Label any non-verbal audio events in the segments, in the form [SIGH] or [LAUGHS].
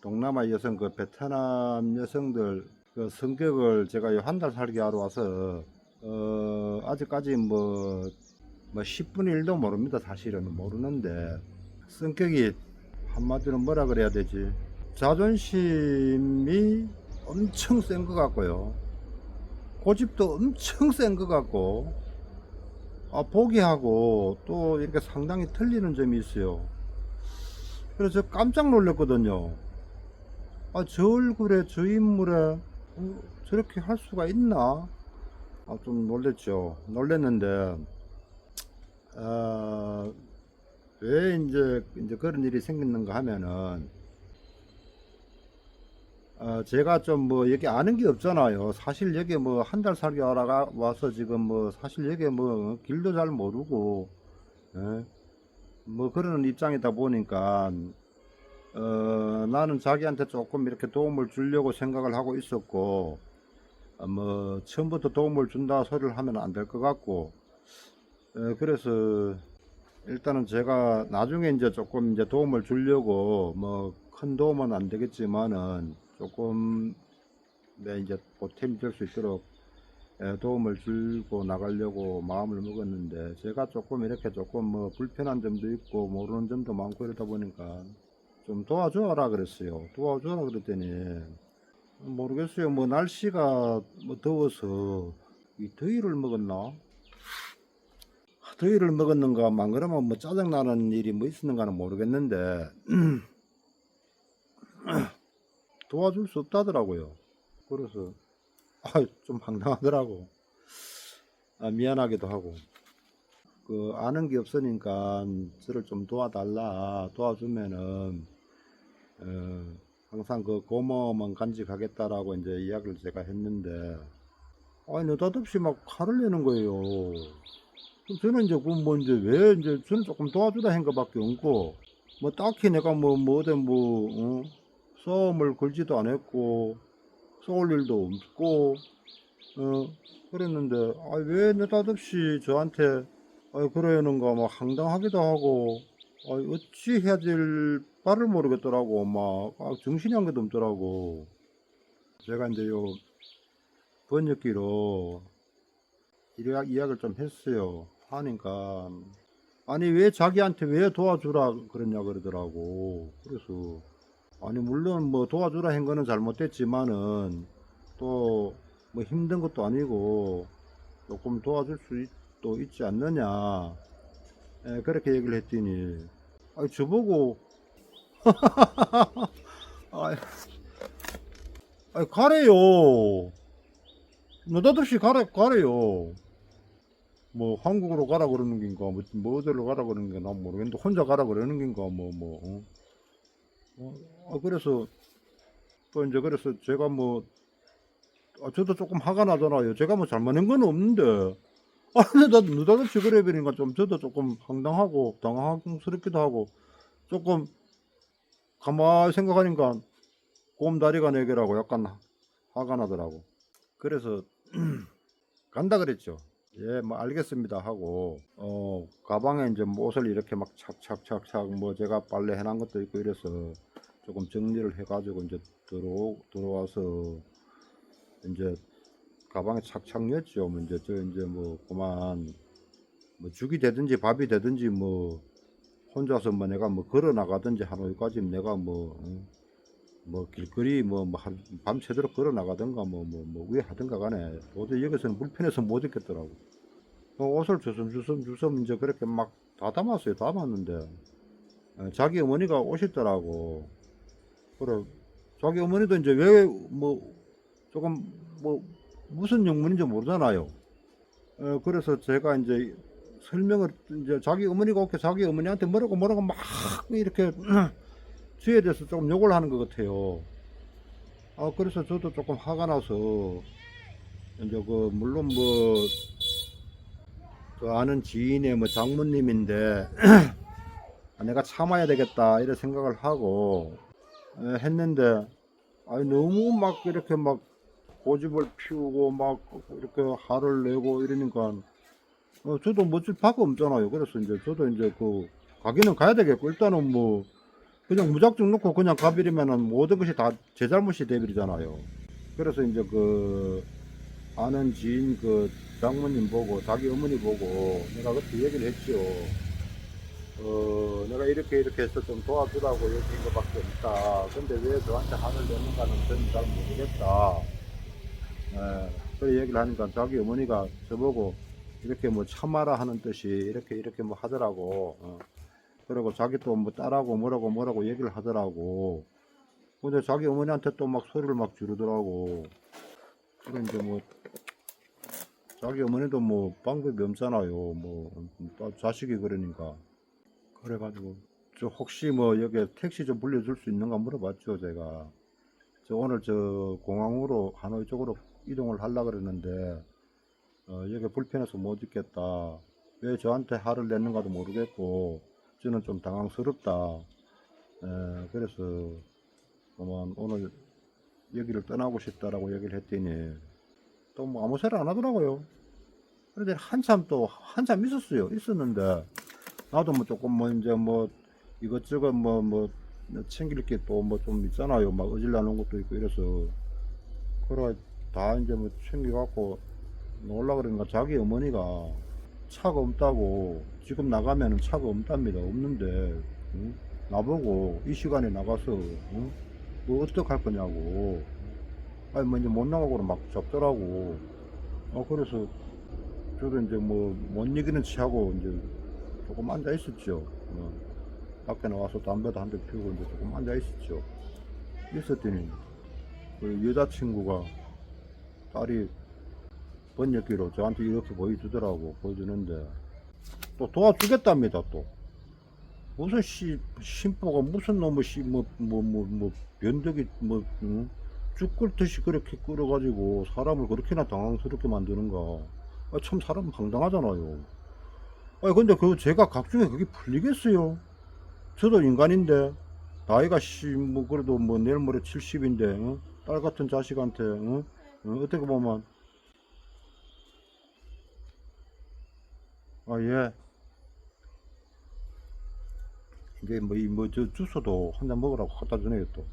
동남아 여성 그 베트남 여성들 그 성격을 제가 한 달 살기 하러 와서 어 아직까지 뭐, 뭐 10분의 1도 모릅니다 사실은. 모르는데 성격이 한마디로 뭐라 그래야 되지? 자존심이 엄청 센 것 같고요. 고집도 엄청 센 것 같고 아, 보기하고 또 이렇게 상당히 틀리는 점이 있어요. 그래서 깜짝 놀랐거든요 아, 저 얼굴에 저 인물에 어, 저렇게 할 수가 있나 아, 좀 놀랬죠 놀랬는데 아, 왜 이제 이제 그런 일이 생겼는가 하면은 어, 제가 좀 뭐 여기 아는 게 없잖아요. 사실 여기 뭐 한 달 살기 하러 와서 지금 뭐 사실 여기 뭐 길도 잘 모르고 예? 뭐 그런 입장이다 보니까 어, 나는 자기한테 조금 이렇게 도움을 주려고 생각을 하고 있었고 어, 뭐 처음부터 도움을 준다 소리를 하면 안 될 것 같고 어, 그래서 일단은 제가 나중에 이제 조금 이제 도움을 주려고 뭐 큰 도움은 안 되겠지만은 조금 내 이제 보탬이 될 수 있도록 예, 도움을 주고 나가려고 마음을 먹었는데 제가 조금 이렇게 조금 뭐 불편한 점도 있고 모르는 점도 많고 이러다 보니까 좀 도와줘라 그랬어요. 도와줘라 그랬더니 모르겠어요. 뭐 날씨가 뭐 더워서 이 더위를 먹었나? 더위를 먹었는가, 만 그러면 뭐 짜증나는 일이 뭐 있었는가는 모르겠는데, [CLEARS THROAT] 도와줄 수 없다더라고요. 그래서, 아, 좀 황당하더라고. 아, 미안하기도 하고. 그, 아는 게 없으니까, 저를 좀 도와달라. 도와주면은, 어, 항상 그 고마움은 간직하겠다라고 이제 이야기를 제가 했는데, 아니, 느닷없이 막 화를 내는 거예요. 저는 이제 그뭐 이제 왜 이제 저는 조금 도와주다 한 것밖에 없고 뭐 딱히 내가 뭐뭐 어디 뭐 어? 싸움을 걸지도 않았고 쏘을 일도 없고 어 그랬는데 아왜 느닷없이 저한테 아 그러는가 막 황당하기도 하고 아 어찌 해야 될 바를 모르겠더라고 막 아, 정신이 한 개도 없더라고 제가 이제 요 번역기로 이야- 이야기를 좀 했어요. 하니까 아니 왜 자기한테 왜 도와주라 그랬냐 그러더라고. 그래서 아니 물론 뭐 도와주라 한 거는 잘못됐지만은 또 뭐 힘든 것도 아니고 조금 도와줄 수도 있지 않느냐. 예, 그렇게 얘기를 했더니 아니 저보고 [LAUGHS] 아이 가래요. 느닷없이 가래, 가래요. 뭐, 한국으로 가라 그러는 긴가, 뭐, 뭐 어디로 가라 그러는 게 난 모르겠는데, 혼자 가라 그러는 긴가, 뭐, 뭐, 어? 어, 아, 그래서, 또 이제 그래서 제가 뭐, 아, 저도 조금 화가 나잖아요. 제가 뭐 잘못한 건 없는데, [LAUGHS] 아, 근데 나 느닷없이 그래 버리니까 좀 저도 조금 황당하고, 당황스럽기도 하고, 조금, 가만히 생각하니까, 곰다리가 네 개라고 약간 화가 나더라고. 그래서 [CLEARS THROAT] 간다 그랬죠. 예, 뭐 알겠습니다 하고 어 가방에 이제 뭐 옷을 이렇게 막 착착착착 뭐 제가 빨래 해놓은 것도 있고 이래서 조금 정리를 해가지고 이제 들어 들어와서 이제 가방에 착착 넣었죠. 뭐 이제 저 이제 뭐 그만 뭐 죽이 되든지 밥이 되든지 뭐 혼자서 뭐 내가 뭐 걸어 나가든지 하루까지 내가 뭐 어, 뭐 길거리 뭐, 뭐 한- 밤새도록 걸어 나가든가 뭐 뭐 뭐 왜 하든가 간에 도저히 여기서는 불편해서 못 있겠더라고. 어, 옷을 주섬주섬 주섬 이제 그렇게 막 다 담았어요. 담았는데 어, 자기 어머니가 오셨더라고. 그래 자기 어머니도 이제 왜 뭐 조금 뭐 무슨 영문인지 모르잖아요. 어, 그래서 제가 이제 설명을 이제 자기 어머니가 오게 자기 어머니한테 뭐라고 뭐라고 막 이렇게 [CLEARS THROAT] 저에 대해서 조금 욕을 하는 것 같아요. 아, 그래서 저도 조금 화가 나서, 이제 그, 물론 뭐, 그 아는 지인의 뭐 장모님인데, [CLEARS THROAT] 아, 내가 참아야 되겠다, 이런 생각을 하고, 에, 했는데, 아니, 너무 막 이렇게 막 고집을 피우고, 막 이렇게 화를 내고 이러니까, 어, 저도 멋질 바가 없잖아요. 그래서 이제 저도 이제 그, 가기는 가야 되겠고, 일단은 뭐, 그냥 무작정 놓고 그냥 가버리면은 모든 것이 다 제 잘못이 돼버리잖아요. 그래서 이제 그 아는 지인 그 장모님 보고 자기 어머니 보고 내가 그때 얘기를 했죠. 어 내가 이렇게 이렇게 해서 좀 도와주라고 얘기한 것밖에 없다. 근데 왜 저한테 화를 내는가는 저는 잘 모르겠다. 예, 그 얘기를 하니까 자기 어머니가 저보고 이렇게 뭐 참아라 하는 뜻이 이렇게 이렇게 뭐 하더라고. 어. 그리고 자기 또 뭐 딸하고 뭐라고 뭐라고 얘기를 하더라고. 근데 자기 어머니한테 또 막 소리를 막 지르더라고. 그래 이제 뭐 자기 어머니도 뭐 방법이 없잖아요. 뭐또 자식이 그러니까. 그래가지고 저 혹시 뭐 여기 택시 좀 불려줄 수 있는가 물어봤죠 제가. 저 오늘 저 공항으로 하노이 쪽으로 이동을 하려 그러는데 어, 여기 불편해서 못 있겠다. 왜 저한테 화를 냈는가도 모르겠고 저는 좀 당황스럽다. 에, 그래서 그만 오늘 여기를 떠나고 싶다라고 얘기를 했더니 또 뭐 아무 소리 안 하더라고요. 그런데 한참 또 한참 있었어요. 있었는데 나도 뭐 조금 뭐 이제 뭐 이것저것 뭐뭐 챙길 게 또 뭐 좀 있잖아요. 막 어질러놓은 것도 있고 이래서 그래 다 이제 뭐 챙겨갖고 놀라 그러니까 자기 어머니가 차가 없다고 지금 나가면은 차가 없답니다. 없는데 응? 나보고 이 시간에 나가서 응? 뭐 어떡할 거냐고 아니 뭐 이제 못 나가고 막 잡더라고 어 그래서 저도 이제 뭐못 이기는 치하고 이제 조금 앉아 있었죠 어. 밖에 나와서 담배도 한 대 피우고 이제 조금 앉아 있었죠 있었더니 그 여자친구가 딸이 번역기로 저한테 이렇게 보여주더라고 보여주는데. 또 도와주겠답니다 또. 무슨 씨 심보가 무슨 놈의 씨뭐 뭐 뭐 뭐 변덕이 뭐 응? 죽 끓듯이 그렇게 끓여가지고 사람을 그렇게나 당황스럽게 만드는가. 아, 참 사람 황당하잖아요. 아 근데 그 제가 각중에 그게 풀리겠어요? 저도 인간인데 나이가 씨뭐 그래도 뭐 내일 모레 70인데 딸 같은 자식한테 응? 어, 어떻게 보면 아, 예. 이제 뭐, 이 뭐, 저 주소도 한 잔 먹으라고 갖다 주네요, 또.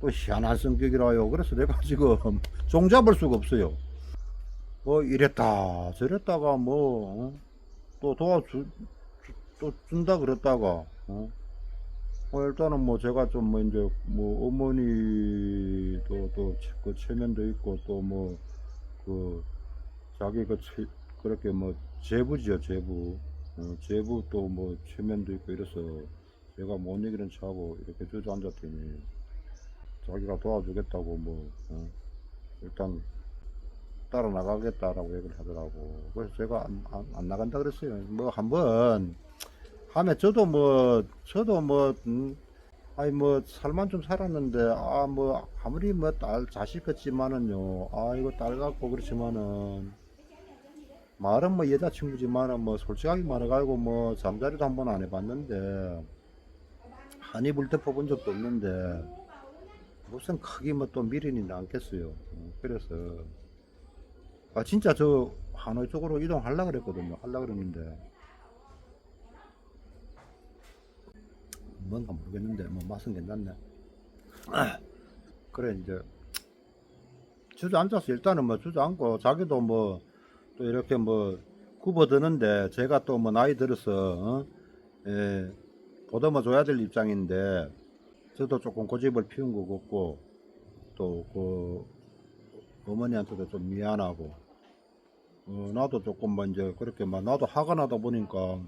또 희한한 성격이라요. 그래서 내가 [LAUGHS] 지금 종 잡을 수가 없어요. 뭐, 이랬다, 저랬다가 뭐, 어? 또 도와주, 주- 또 준다 그랬다가, 어? 뭐, 일단은 뭐, 제가 좀 뭐, 이제, 뭐, 어머니도 또, 그 체면도 있고, 또 뭐, 그, 자기 그, 체, 그렇게 뭐, 제부지요, 제부. 어, 제부 또 뭐, 체면도 있고 이래서 제가 못 이기는 차하고 이렇게 주저앉았더니 자기가 도와주겠다고 뭐, 어, 일단 따라 나가겠다라고 얘기를 하더라고. 그래서 제가 안, 안, 안 나간다 그랬어요. 뭐, 한번 하면 저도 뭐, 저도 뭐, 음, 아니 뭐 살만 좀 살았는데 아 뭐 아무리 뭐 딸 자식 같지만은요 아 이거 딸 같고 그렇지만은 말은 뭐 여자친구지만은 뭐 솔직하게 말해가지고 뭐 잠자리도 한 번 안 해봤는데 한이 불때퍼 본 적도 없는데 무슨 크게 뭐 또 미련이 남겠어요. 어, 그래서 아 진짜 저 하노이 쪽으로 이동하려 그랬거든요. 하려 그랬는데 뭔가 모르겠는데 뭐 맛은 괜찮네. [CLEARS THROAT] 그래 이제 주저앉아서 일단은 뭐 주저앉고 자기도 뭐 또 이렇게 뭐 굽어드는데 제가 또 뭐 나이 들어서 어? 예, 보듬어 줘야 될 입장인데 저도 조금 고집을 피운 것 같고 또 그 어머니한테도 좀 미안하고 어, 나도 조금 뭐 이제 그렇게 막 나도 화가 나다 보니까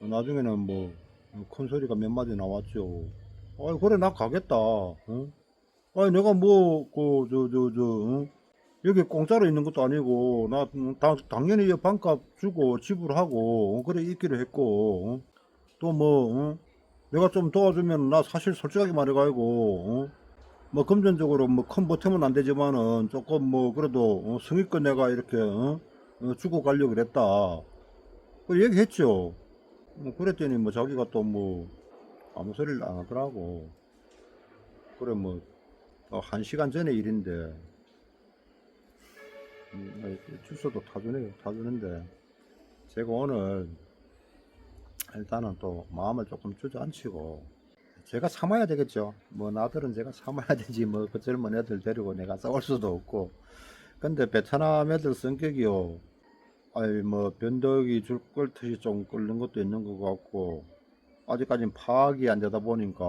나중에는 뭐 큰 소리가 몇 마디 나왔죠. 아이 그래 나 가겠다. 어? 아니 내가 뭐 그 저 저저 여기 공짜로 있는 것도 아니고 나 음, 다, 당연히 이 반값 주고 지불하고 어, 그래 있기로 했고 또뭐 내가 좀 도와주면 나 사실 솔직하게 말해가지고 어? 뭐 금전적으로 뭐큰 보탬은 안 되지만은 조금 뭐 그래도 어, 성의껏 내가 이렇게 어? 어, 주고 가려고 그랬다. 그 얘기했죠. 뭐 그랬더니 뭐 자기가 또 뭐 아무 소리를 안 하더라고. 그래 뭐 어, 한 시간 전에 일인데 주소도 타주네요. 타주는데 제가 오늘 일단은 또 마음을 조금 주저앉히고 제가 참아야 되겠죠. 뭐 나들은 제가 참아야 되지 뭐 그 젊은 애들 데리고 내가 싸울 수도 없고. 근데 베트남 애들 성격이요. 아이 뭐 변덕이 줄 끓듯이 좀 끓는 것도 있는 것 같고 아직까지는 파악이 안 되다 보니까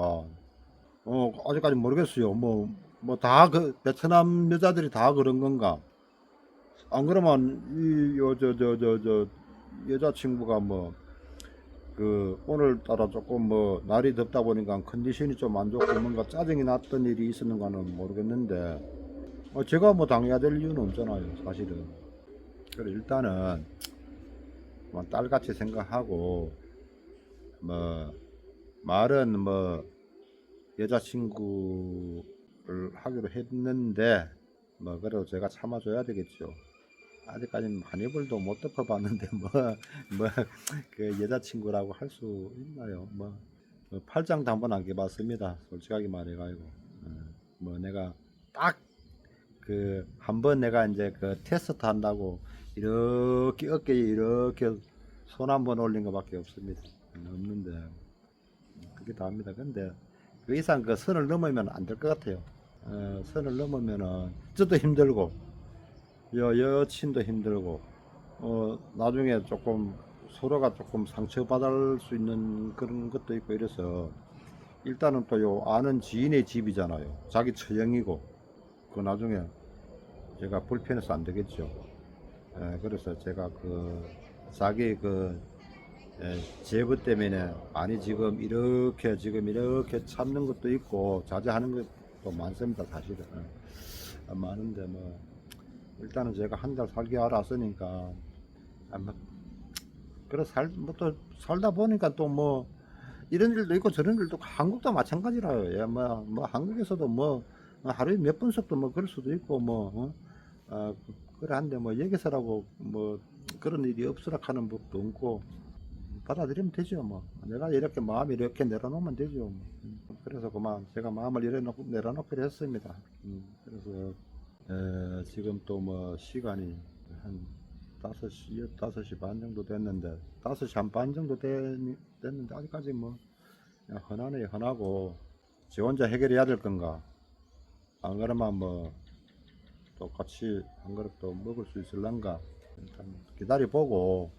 어 아직까지 모르겠어요. 뭐 뭐 다 그 베트남 여자들이 다 그런 건가? 안 그러면 이요 저저 여자친구가 뭐 그 오늘따라 조금 뭐 날이 덥다 보니까 컨디션이 좀 안 좋고 뭔가 짜증이 났던 일이 있었는가는 모르겠는데 어, 제가 뭐 당해야 될 이유는 없잖아요 사실은. 그래 일단은 뭐 딸같이 생각하고 뭐 말은 뭐 여자친구를 하기로 했는데 뭐 그래도 제가 참아줘야 되겠죠 아직까지는 한입을도 못 덮어봤는데 [LAUGHS] 뭐뭐그 여자친구라고 할 수 있나요? 뭐, 뭐 팔짱도 한번 안 깨봤습니다. 솔직하게 말해가지고 어, 뭐 내가 딱 그 한 번 내가 이제 그 테스트 한다고 이렇게 어깨에 이렇게 손 한 번 올린 것밖에 없습니다. 음, 없는데 그게 다입니다. 근데 그 이상 그 선을 넘으면 안 될 것 같아요. 어, 선을 넘으면은 저도 힘들고 여 여친도 힘들고 어 나중에 조금 서로가 조금 상처받을 수 있는 그런 것도 있고 이래서 일단은 또 요 아는 지인의 집이잖아요. 자기 처형이고 그 나중에 제가 불편해서 안 되겠죠. 예, 그래서 제가 그 자기 그 예, 제보 때문에 아니 지금 이렇게 지금 이렇게 참는 것도 있고 자제하는 것도 많습니다 사실은. 예. 많은데 뭐 일단은 제가 한 달 살기 알았으니까 아마 그래 살뭐또 살다 보니까 또 뭐 이런 일도 있고 저런 일도 한국도 마찬가지라요. 예, 뭐, 뭐 한국에서도 뭐 하루에 몇 분씩도 뭐 그럴 수도 있고 뭐 어? 아, 그래 한데 뭐 여기서라고 뭐 그런 일이 없으라 하는 법도 없고 받아들이면 되죠 뭐 내가 이렇게 마음이 이렇게 내려놓으면 되죠 뭐. 음, 그래서 그만 제가 마음을 내려놓고 내려놓기로 했습니다 음, 그래서 에, 지금 또 뭐 시간이 한 5시, 5시 반 정도 됐는데 5시 한 반 정도 됐, 됐는데 아직까지 뭐 흔하네 흔하고 저 혼자 해결해야 될 건가? 안 그러면 뭐 또 같이 한 그릇 또 먹을 수 있을란가? 일단 기다려보고.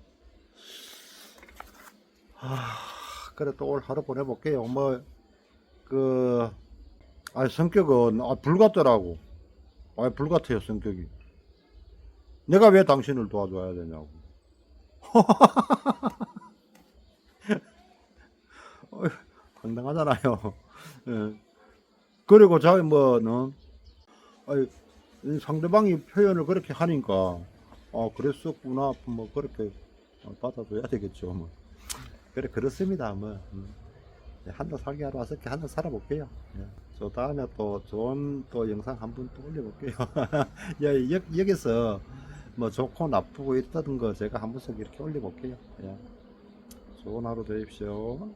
하, 그래 또올 하루 보내볼게요. 뭐그 아 성격은 아, 불같더라고 아 불같아요 성격이. 내가 왜 당신을 도와줘야 되냐고. [LAUGHS] 황당하잖아요. 예. 그리고 아이, 이 상대방이 표현을 그렇게 하니까 아 그랬었구나 뭐 그렇게 받아줘야 되겠죠 뭐. 그래 그렇습니다 뭐 한 달 살기 하러 왔을 때 한 달 살아볼게요 예. 저 다음에 또 좋은 또 영상 한 번 또 올려볼게요 야, 여, 여기서 뭐 좋고 나쁘고 있다던 거 제가 한 번씩 이렇게 올려볼게요 예. 좋은 하루 되십시오